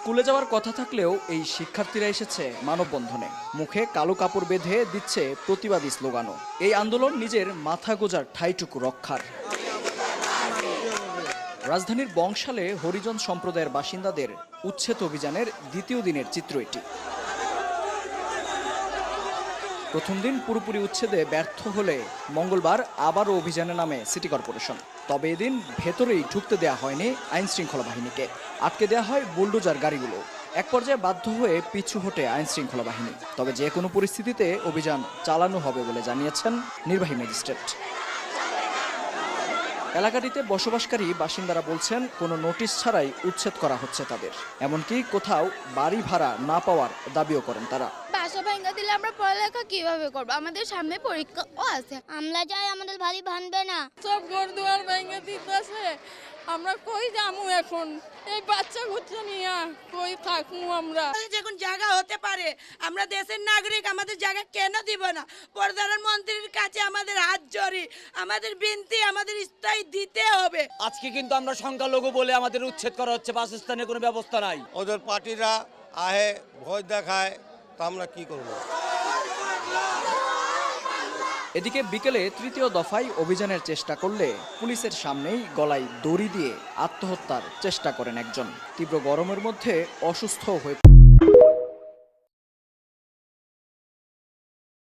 স্কুলে যাওয়ার কথা থাকলেও এই শিক্ষার্থীরা এসেছে মানববন্ধনে। মুখে কালো কাপড় বেঁধে দিচ্ছে প্রতিবাদী স্লোগানও। এই আন্দোলন নিজের মাথা গোজার ঠাইটুকু রক্ষার। রাজধানীর বংশালে হরিজন সম্প্রদায়ের বাসিন্দাদের উচ্ছেদ অভিযানের দ্বিতীয় দিনের চিত্র এটি। প্রথম দিন পুরোপুরি উচ্ছেদে ব্যর্থ হলে মঙ্গলবার আবারও অভিযানে নামে সিটি কর্পোরেশন। তবে এদিন ভেতরেই ঢুকতে দেওয়া হয়নি আইন শৃঙ্খলা বাহিনীকে। আটকে দেওয়া হয় বুলডোজার গাড়িগুলো। এক পর্যায়ে বাধ্য হয়ে পিছু হটে আইন শৃঙ্খলা বাহিনী। তবে যে কোনো পরিস্থিতিতে অভিযান চালানো হবে বলে জানিয়েছেন নির্বাহী ম্যাজিস্ট্রেট। এলাকাটিতে বসবাসকারী বাসিন্দারা বলছেন, কোনো নোটিশ ছাড়াই উচ্ছেদ করা হচ্ছে তাদের। এমনকি কোথাও বাড়ি ভাড়া না পাওয়ার দাবিও করেন তারা। বাসা ভাঙ্গা দিলে আমরা পড়ালেখা কীভাবে করব? আমাদের সামনে পরীক্ষাও আছে। আমরা যাই আমাদের ভারী ভাঙবে না। সব ঘর দুয়ার ভেঙে দিতেছে। আমরা কই যামু এখন? এই বাচ্চা কুচ্চা নিয়ে কই থাকমু আমরা? যখন জায়গা হতে পারে আমরা দেশের নাগরিক আমাদের জায়গা কেন দিব না? প্রধানমন্ত্রীর কাছে আমাদের হাত জড়ি আমাদের বিনতি আমাদের স্থায়ী দিতে হবে। আজকে কিন্তু আমরা সংখ্যালঘু বলে আমাদের উচ্ছেদ করা হচ্ছে বাসস্থানের কোনো ব্যবস্থা নাই। ওদের পার্টিরা আহে ভয় দেখায়। তা আমরা কি করব? এদিকে বিকেলে তৃতীয় দফায় অভিযানের চেষ্টা করলে পুলিশের সামনেই গলায় দড়ি দিয়ে আত্মহত্যার চেষ্টা করেন একজন। তীব্র গরমের মধ্যে অসুস্থ হয়ে